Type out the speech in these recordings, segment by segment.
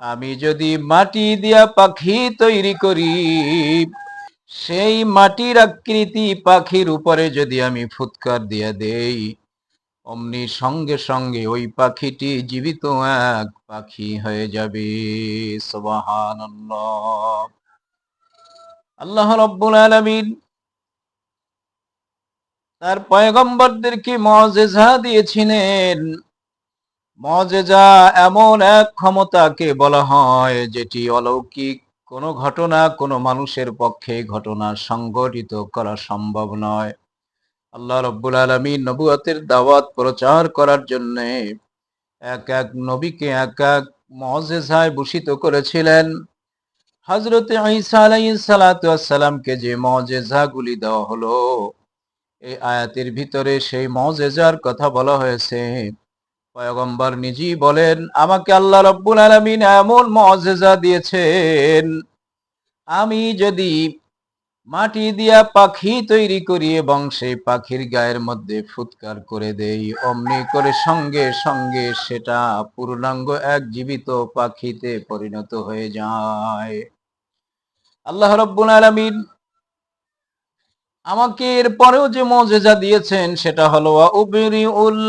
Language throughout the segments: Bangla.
আমি যদি মাটি দিয়া পাখি তৈরি করি, সেই মাটির আকৃতি পাখির উপরে যদি আমি ফুৎকার দিয়া দেই, অমনি সঙ্গে সঙ্গে ওই পাখিটি জীবিত এক পাখি হয়ে যাবে। সুবহানাল্লাহ। আল্লাহ রব্বুল আলামিন তার পয়গম্বরদেরকে মজেজা দিয়েছিলেন? মজেজা এমন এক ক্ষমতাকে বলা হয়, যেটি অলৌকিক কোনো ঘটনা কোনো মানুষের পক্ষে ঘটনা সংগঠিত করা সম্ভব নয়। আল্লাহ রব্বুল আলমী নবুয়তের দাওয়াত প্রচার করার জন্য এক এক নবীকে এক এক মজেজায় ভূষিত করেছিলেন। হজরত ঈসা আলাইহিস সালাতু সালামকে যে মজেজাগুলি দেওয়া হলো এই আয়াতের ভিতরে সেই মজেজার কথা বলা হয়েছে। পয়গম্বর নিজেই বলেন, আমাকে আল্লাহ রব্বুল আলমিন এমন মজেজা দিয়েছেন, আমি যদি মাটি দিয়া পাখি তৈরি করি এবং সেই পাখির গায়ের মধ্যে ফুৎকার করে দেই, অমনি করে সঙ্গে সঙ্গে সেটা পূর্ণাঙ্গ এক জীবিত পাখিতে পরিণত হয়ে যায়। আল্লাহ রব্বুল আলমিন আমাকে এর পরেও যে মজেজা দিয়েছেন সেটা হলো উল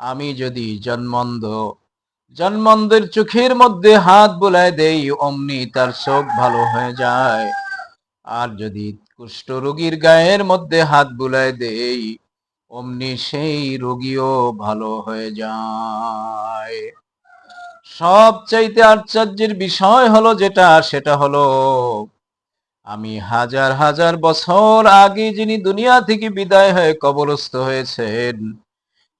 আমি যদি জন্মন্ধ জন্মন্ধের চোখের মধ্যে হাত বোলায় দেই, অমনি তার চোখ ভালো হয়ে যায়। আর যদি কুষ্ঠ রোগীর গায়ের মধ্যে হাত বুলায় দেই, অমনি সেই রোগীও ভালো হয়ে যায়। সবচাইতে আশ্চর্যের বিষয় হলো যেটা, সেটা হলো আমি হাজার হাজার বছর আগে যিনি দুনিয়া থেকে বিদায় হয়ে কবরস্থ হয়েছেন,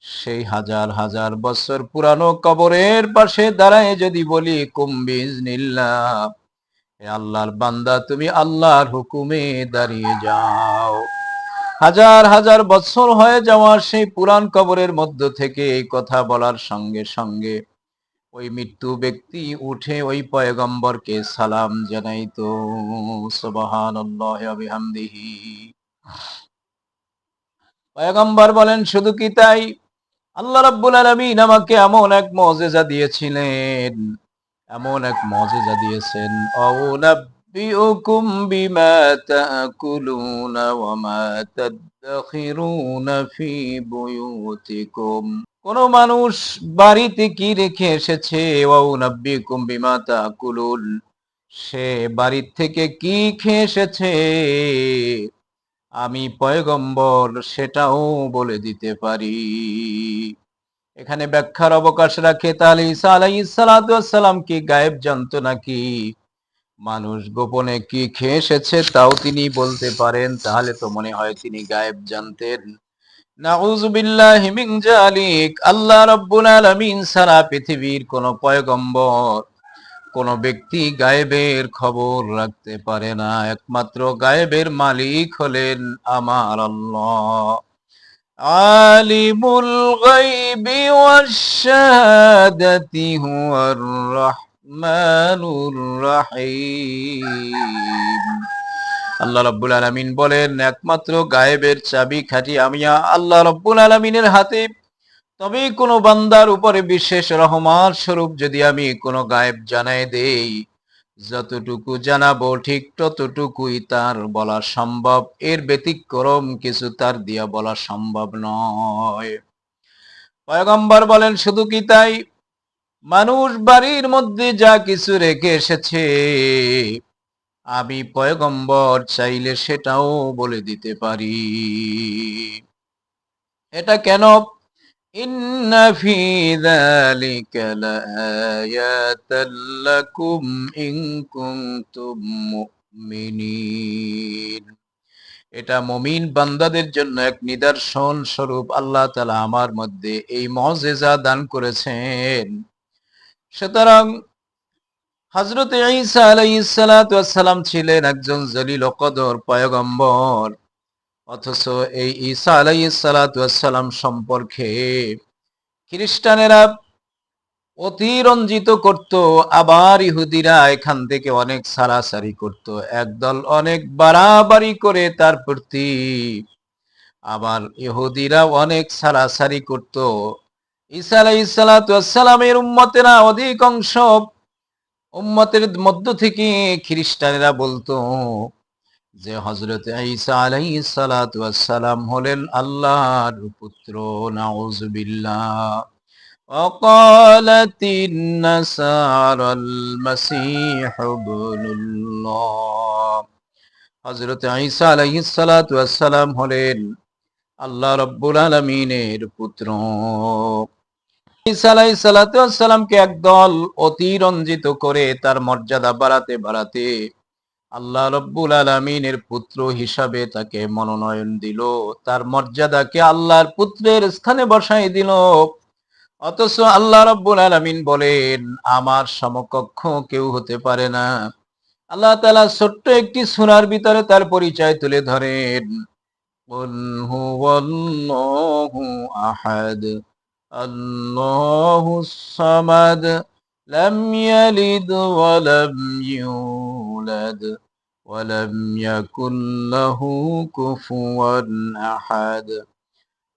সেই হাজার হাজার বছর পুরানো কবরের পাশে দাঁড়ায় যদি বলি কুম্বিজ নিল্লা আল্লাহর বান্দা, তুমি আল্লাহর হুকুমে দাঁড়িয়ে যাও। হাজার হাজার বছর হয়ে যাওয়ার সেই পুরান কবরের মধ্য থেকে এই কথা বলার সঙ্গে সঙ্গে ওই মৃত্যু ব্যক্তি উঠে ওই পয়গম্বরকে সালাম জানাইতো পয়গম্বর বলেন, শুধু কি তাই? আল্লাহ রাব্বুল আলামিন আমাকে এমন এক মজেজা দিয়েছিলেন, এমন এক মজেজা দিয়েছেন, আউনাব্বিউকুম বিমা তাকুলুনা ওয়া মা তাদাখিরুনা ফি বুয়ুতিকুম। কোন মানুষ বাড়িতে কি রেখে এসেছে? সে বাড়ির থেকে কি খেয়ে এসেছে? আমি পয়গম্বর সেটাও বলে দিতে পারি। এখানে ব্যাখ্যার অবকাশ রাখে তাহলে ঈসা আলাইসালাম কি গায়েব জানতো নাকি? মানুষ গোপনে কি খেয়ে এসেছে তাও তিনি বলতে পারেন, তাহলে তো মনে হয় তিনি গায়েব জানতেন নাউজুবিল্লাহি মিন জালিক আল্লাহ রাব্বুল আলামিন সারা পৃথিবীর কোন পয়গম্বর, কোন ব্যক্তি গায়েবের খবর রাখতে পারে না। একমাত্র গায়েবের মালিক হলেন আমার আল্লাহ। আলিমুল গাইবি ওয়াশ-শাহাদাতি হুয়ার রাহমানুর রাহিম। আল্লাহ রাব্বুল আলামিন বলেন, একমাত্র গায়েবের চাবি খাঁটি আমি আল্লাহ রাব্বুল আলামিনের হাতে। তবে কোনো বান্দার উপরে বিশেষ রহমান স্বরূপ যদি আমি কোনো গায়েব জানাই দেই। যতটুকু জানাব ঠিক ততটুকুই তার বলা সম্ভব। এর ব্যতিক্রম কিছু তার দিয়া বলা সম্ভব নয়। পয়গম্বর বলেন, শুধু কি তাই? মানুষ বাড়ির মধ্যে যা কিছু রেখে এসেছে আমি পয়গম্বর চাইলে সেটাও বলে দিতে পারি। এটা কেন? এটা মমিন বান্দাদের জন্য এক নিদর্শন স্বরূপ। আল্লাহ তালা আমার মধ্যে এই মজেজা দান করেছেন। সুতরাং হজরত ঈসা আলাইসালাম ছিলেন একজন জলিল কদর পয়গম্বর। অথচ এই ঈসা আলাইসালাম সম্পর্কে খ্রিস্টানেরা অতিরঞ্জিত করত, আবার ইহুদিরা এখান থেকে অনেক সারাসারি করত, একদল অনেক বাড়াবাড়ি করে তার প্রতি। আবার ইহুদিরা অনেক সারাসারি করত। ঈসা আলাইসালামের উম্মতেরা অধিকাংশ উম্মতের মধ্য থেকে খ্রিস্টানেরা বলতো যে হজরত ঈসা আলাইসালাম হলেন আল্লাহর পুত্র নাউজুবিল্লাহ وقالت النصارى المسيح ابن الله হযরত ঈসা আলাইহিস সালাতু ওয়াসসালাম হলেন আল্লাহ রাব্বুল আলামিনের পুত্র ওয়াসসালামকে একদল অতিরঞ্জিত করে তার মর্যাদা বাড়াতে বাড়াতে আল্লাহ রব্বুল আলমিনের পুত্র হিসাবে তাকে মনোনয়ন দিল। তার মর্যাদাকে আল্লাহর পুত্রের স্থানে বসাই দিল। অথচ আল্লাহ রব্বুল আলমিন বলেন, আমার সমকক্ষ কেউ হতে পারে না। আল্লাহ তালা ছোট্ট একটি সুনার ভিতরে তার পরিচয় তুলে ধরেন। আহাদ। আল্লাহু সামাদ لم يلد ولم يولد ولم يكن له كفوا أحد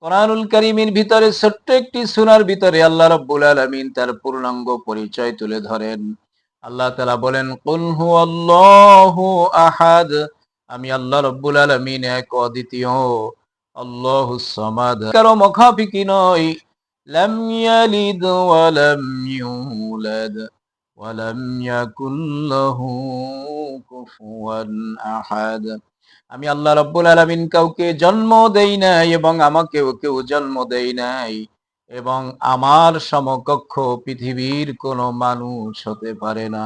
কোরআনুল করিমের ভিতরে ছোট্ট একটি সুনার ভিতরে আল্লাহ রব্বুল আলমিন তার পূর্ণাঙ্গ পরিচয় তুলে ধরেন আল্লাহ তালা বলেন কুল হু আল্লাহ আহাদ আমি আল্লাহ রব্বুল আলমিন এক অদ্বিতীয় আল্লাহ সমাদ কারো মুখাফিকি নয় ওয়া লাম ইউলাদ ওয়া লাম ইয়াকুল লাহু কুফুয়ান আহাদ আমি আল্লাহ রব্বুল আলমিন কাউকে জন্ম দেই নাই এবং আমাকেও কেউ জন্ম দেই নাই এবং আমার সমকক্ষ পৃথিবীর কোন মানুষ হতে পারে না।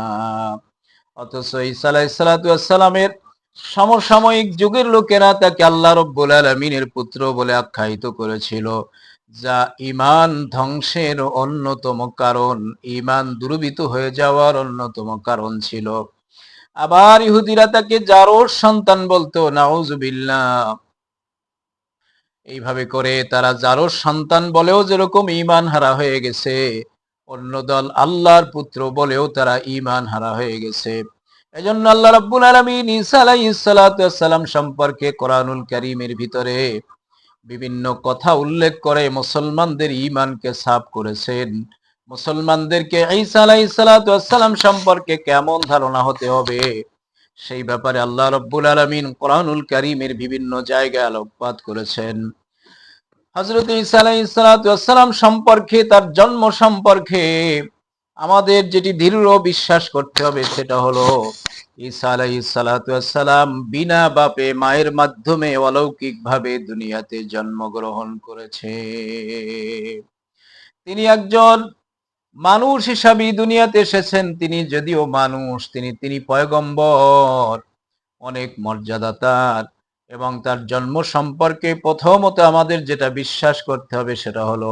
অথচ ইসালাইসালামের সমসাময়িক যুগের লোকেরা তাকে আল্লাহ রব্বুল আলমিনের পুত্র বলে আখ্যায়িত করেছিল। যা ইমান ধ্বংসের অন্যতম কারণ ইমান দুর্বৃত হয়ে যাওয়ার অন্যতম কারণ ছিল। আবার ইহুদিরা তাকে জারোর সন্তান বলতো নাউজুবিল্লাহ এইভাবে করে তারা জারোর সন্তান বলেও যেরকম ইমান হারা হয়ে গেছে, অন্য দল আল্লাহর পুত্র বলেও তারা ইমান হারা হয়ে গেছে। এজন্য আল্লাহ রাব্বুল আলামিন ঈসা আলাইহিস সালাম সম্পর্কে কোরআনুল কারীমের ভিতরে বিভিন্ন কথা উল্লেখ করে মুসলমানদের ইমানকে সাফ করেছেন। মুসলমানদেরকে ঈসা সম্পর্কে কেমন ধারণা হতে হবে? সেই ব্যাপারে আল্লাহ রব্বুল আলমিন কোরআনুল করিমের বিভিন্ন জায়গায় আলোকপাত করেছেন। হজরত ঈসা আলাইসালাম সম্পর্কে, তার জন্ম সম্পর্কে আমাদের যেটি দৃঢ় বিশ্বাস করতে হবে সেটা হলো ঈসা আলাইসালাম বিনা বাপে মায়ের মাধ্যমে অলৌকিক ভাবে দুনিয়াতে জন্মগ্রহণ করেছে। তিনি একজন মানুষ হিসাবে দুনিয়াতে এসেছেন, তিনি যদিও মানুষ, তিনি তিনি পয়গম্বর, অনেক মর্যাদা তার এবং তার জন্ম সম্পর্কে প্রথমত আমাদের যেটা বিশ্বাস করতে হবে সেটা হলো,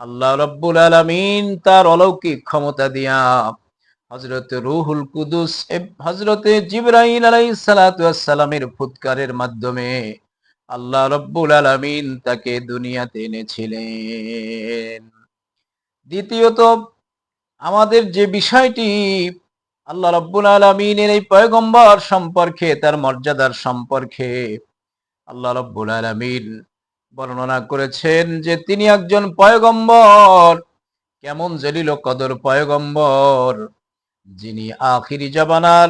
আল্লাহ রব্বুল আলমিন তার অলৌকিক ক্ষমতা দিয়া হজরত রুহুল কুদুস হজরতে জিব্রাহিম আলাই সালাতামের ফুৎকারের মাধ্যমে আল্লাহ রব্বুল আলমিন তাকে দুনিয়াতে এনেছিলেন। দ্বিতীয়ত, আমাদের যে বিষয়টি আল্লাহ রব্বুল আলমিনের এই পয়গম্বর সম্পর্কে, তার মর্যাদার সম্পর্কে আল্লাহ রব্বুল আলমিন বর্ণনা করেছেন যে তিনি একজন পয়গম্বর। কেমন জলিল কদর পয়গম্বর। যিনি আখিরি জবানার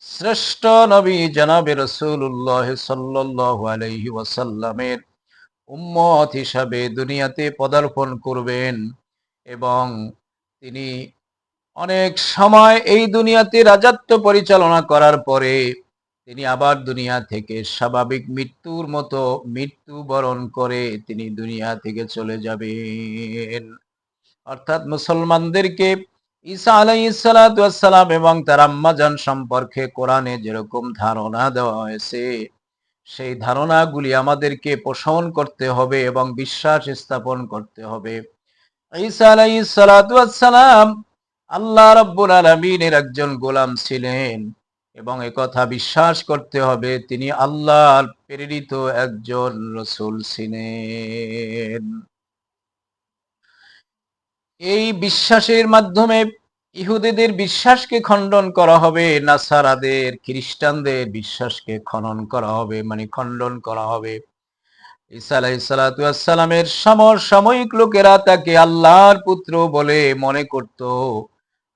শ্রেষ্ঠ নবী জনাবে রসুল্লাহ সাল্লাহ আলহি ওয়াসাল্লামের উম্মত হিসাবে দুনিয়াতে পদার্পণ করবেন এবং তিনি অনেক সময় এই দুনিয়াতে রাজত্ব পরিচালনা করার পরে তিনি আবার দুনিয়া থেকে স্বাভাবিক মৃত্যুর মতো মৃত্যু বরণ করে তিনি দুনিয়া থেকে চলে যাবেন। অর্থাৎ মুসলমানদেরকে ঈসা আলাইসালাম এবং তার আম্মাজান সম্পর্কে কোরআনে যেরকম ধারণা দেওয়া হয়েছে, সেই ধারণাগুলি আমাদেরকে পোষণ করতে হবে এবং বিশ্বাস স্থাপন করতে হবে। ঈসা আলাইসালাম আল্লাহ রব্বুল আলমিনের একজন গোলাম ছিলেন এবং কথা বিশ্বাস করতে হবে, তিনি আল্লাহর প্রেরিত একজন রসুল ছিলেন। এই বিশ্বাসের মাধ্যমে ইহুদিদের বিশ্বাসকে খণ্ডন করা হবে, নাসারাদের, খ্রিস্টানদের বিশ্বাসকে খনন করা হবে মানে খণ্ডন করা হবে। আলাইহিসসালামের সমসাময়িক লোকেরা তাকে আল্লাহর পুত্র বলে মনে করত।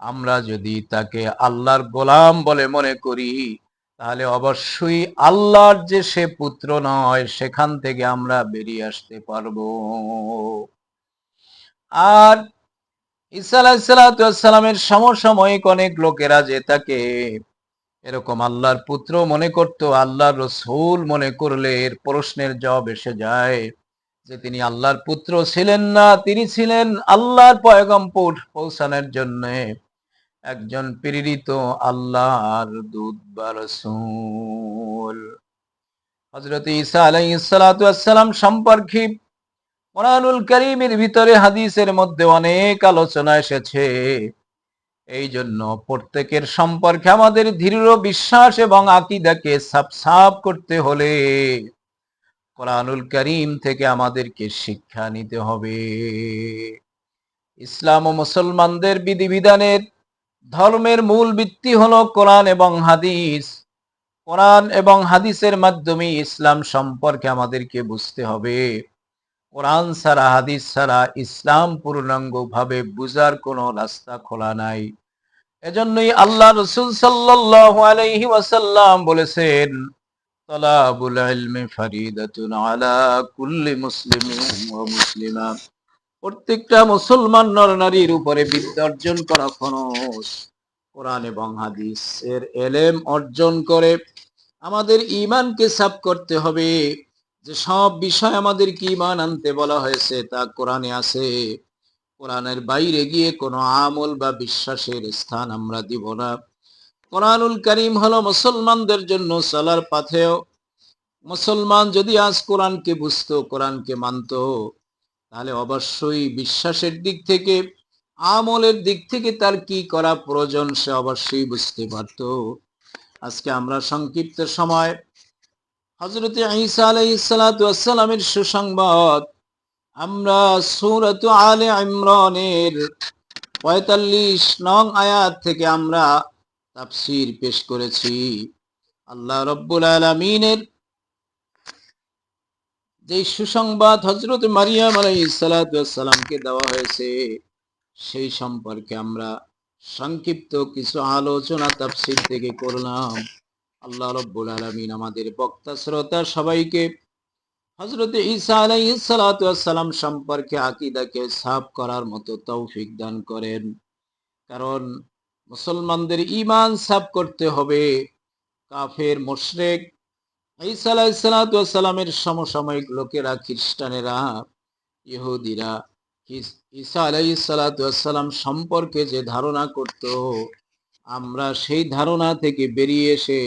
আমরা যদি তাকে আল্লাহর গোলাম বলে মনে করি, তাহলে অবশ্যই আল্লাহর যে সে পুত্র নয়, সেখান থেকে আমরা বেরিয়ে আসতে পারব। আর ঈসা আলাইসালামের সমসাময়িক অনেক লোকেরা যে তাকে এরকম আল্লাহর পুত্র মনে করত, আল্লাহর রসুল মনে করলে এর প্রশ্নের জবাব এসে যায় যে তিনি আল্লাহর পুত্র ছিলেন না, তিনি ছিলেন আল্লাহর পয়গম্পুর পৌঁছানোর জন্য একজন প্রেরিত আল্লাহর দুধ বা রসুল। হজরত ইসা আলাই আলাইসালাম সম্পর্কে কোরআনুল করিমের ভিতরে হাদিসের মধ্যে অনেক আলোচনা এসেছে। এই জন্য প্রত্যেকের সম্পর্কে আমাদের দৃঢ় বিশ্বাস এবং আকিদাকে সাফ করতে হলে কোরআনুল করিম থেকে আমাদেরকে শিক্ষা নিতে হবে। ইসলাম ও মুসলমানদের বিধিবিধানের ধর্মের মূল ভিত্তি হলো কোরআন এবং হাদিস। কোরআন এবং হাদিসের মাধ্যমে ইসলাম সম্পর্কে আমাদেরকে বুঝতে হবে। কোরআন ছাড়া, হাদিস ছাড়া, ইসলাম পূর্ণাঙ্গ ভাবে বুঝার কোনো রাস্তা খোলা নাই। এজন্যই আল্লাহ রসুল সাল্লাল্লাহু আলাইহি ওয়াসাল্লাম বলেছেন, তলাবুল ইলমি ফারিদাতুন আলা কুল্লি মুসলিমিন মুসলিমা। প্রত্যেকটা মুসলমান নর নারীর উপরে বিদ্যা অর্জন করা খরচ কোরআন এবং হাদিসের এলেম অর্জন করে আমাদের ইমানকে সাফ করতে হবে। যে সব বিষয় আমাদের কি ইমান আনতে বলা হয়েছে, তা কোরআনে আছে। কোরআনের বাইরে গিয়ে কোনো আমল বা বিশ্বাসের স্থান আমরা দিব না। কোরআনুল করিম হলো মুসলমানদের জন্য চলার পাথেও। মুসলমান যদি আজ কোরআনকে বুঝতো, কোরআনকে মানত, তাহলে অবশ্যই বিশ্বাসের দিক থেকে, আমলের দিক থেকে তার কি করা প্রয়োজন সে অবশ্যই বুঝতে পারত। আজকে আমরা সংক্ষিপ্ত সময় হজরত ঈসা আলাইসালামের সুসংবাদ, আমরা সুরত আলে ইমরানের পঁয়তাল্লিশ নং আয়াত থেকে আমরা তাফসির পেশ করেছি। আল্লাহ রব্বুল আলমিনের যে সুসংবাদ হজরত মারিয়াম আলাইসালামকে দেওয়া হয়েছে, সেই সম্পর্কে আমরা সংক্ষিপ্ত কিছু আলোচনা তাফসির থেকে করলাম। আল্লাহ রব্বুল আলমিন আমাদের বক্তা, শ্রোতা সবাইকে হজরত ঈসা আলাইসালাম সম্পর্কে আকিদাকে সাফ করার মতো তৌফিক দান করেন। কারণ মুসলমানদের ইমান সাফ করতে হবে। কাফের, মোশরেক, ঈসা আলাইসালামের সমসাময়িক লোকেরা, খ্রিস্টানেরা, ইহুদিরা, ঈসা আলাইসালাম সম্পর্কে যে ধারণা করত আমরা সেই ধারণা থেকে বেরিয়ে এসে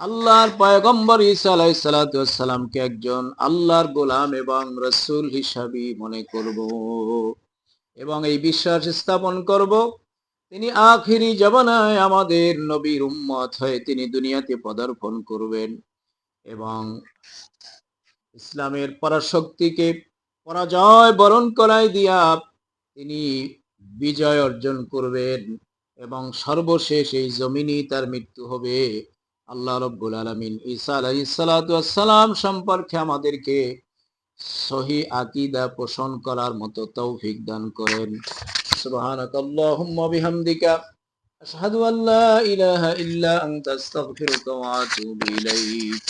আল্লাহর পয়গম্বর ঈসা আলাইসালামকে একজন আল্লাহর গোলাম এবং রসুল হিসাবে মনে করব এবং এই বিশ্বাস স্থাপন করব। তিনি আখিরি জবানায় আমাদের নবীর উম্মত হয়ে তিনি দুনিয়াতে পদার্পণ করবেন এবং ইসলামের পরাশক্তিকে পরাজয় বরণ করাই দিয়া তিনি বিজয় অর্জন করবেন। এবং সর্বশেষ এই জমিনই তার মৃত্যু হবে। আল্লাহ রব্বুল আলমিন ঈসা আলাইসালাম সম্পর্কে আমাদেরকে সহি আকিদা পোষণ করার মতো তৌফিক দান করেন। আনতা, আস্তাগফিরুকা ওয়া আতুবু ইলাইক।